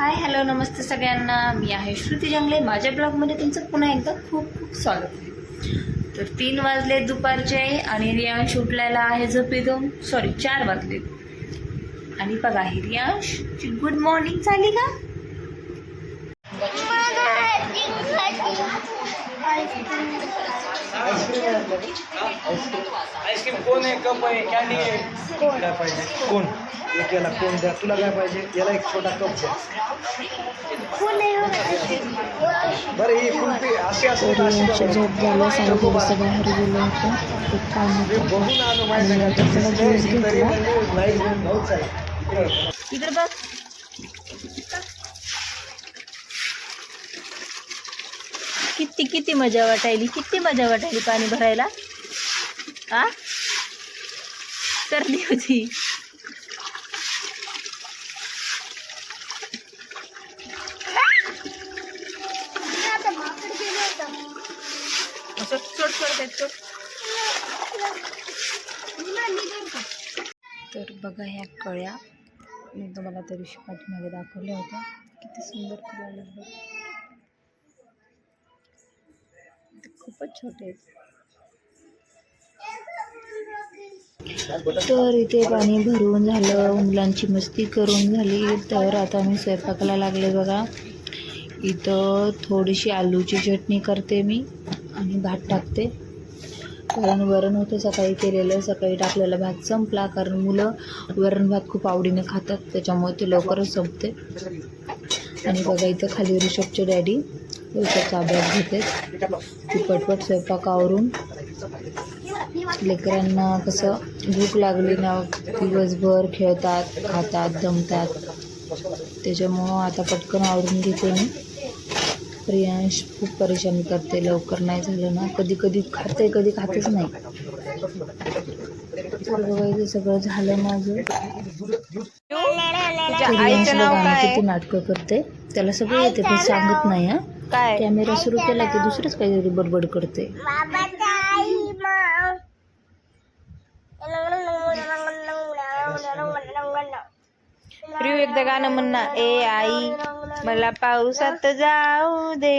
Hi hello नमस्ते सगळ्यांना. मी आहे श्रुती जंगले. माझ्या ब्लॉगमध्ये तुमचं पुन्हा एकदा खूप खूप स्वागत आहे. तर तीन वाजले दुपारचे आणि रियांश उठलेला आहे झोपेतून. सॉरी चार वाजले. आणि बघा ही रियांशची गुड मॉर्निंग झाली का? आईस्क्रीम कोण आहे कप आहे कॅन्डी आहे कोण काय पाहिजे कोण एक याला कोण द्या तुला काय पाहिजे याला एक छोटा कप द्या बरं ही कुल्फी अशी का झोप झालं. वाजता बाहेर गेलो होतो एक काम बघून आलो माहिती आहे का त्याला किती किती मजा वाटायली किती मजा वाटायली पाणी भरायला? आ? करली होती. सोड तर बघा ह्या कळ्या. मी तुम्हाला त्या दिवशी पाठीमागे दाखवल्या होत्या. किती सुंदर फुलं बघ खूपच छोटे आहेत. तर इथे पाणी भरून झालं मुलांची मस्ती करून झाली. तर आता मी स्वयंपाकाला लागले बघा. इथं थोडीशी आलूची चटणी करते मी आणि भात टाकते. कारण वरण होतं सकाळी केलेलं. सकाळी टाकलेला भात संपला कारण मुलं वरण भात खूप आवडीने खातात त्याच्यामुळे ते लवकरच संपते. आणि बघा इथं खाली ऋषभचे डॅडी. ऋषभचा अभ्यास घेते ती पटपट स्वयंपाक आवरून. लेकरांना कसं भूक लागली ना दिवसभर खेळतात खातात दमतात. त्याच्यामुळं आता पटकन आवरून घेते मी. प्रियांश खूप परेशान करते लवकर नाही झालं ना. कधी कधी खाते कधी खातच नाही. इथे सगळं झालं माझं. प्रियांश बघा किती नाटकं करते त्याला सगळं येते पण सांगत नाही हा. काय? कॅमेरा सुरू केला की दुसरंच काहीतरी बडबड करते. प्रियू एकदा गाणं म्हण ना ए आई मला पावसात जाऊ दे.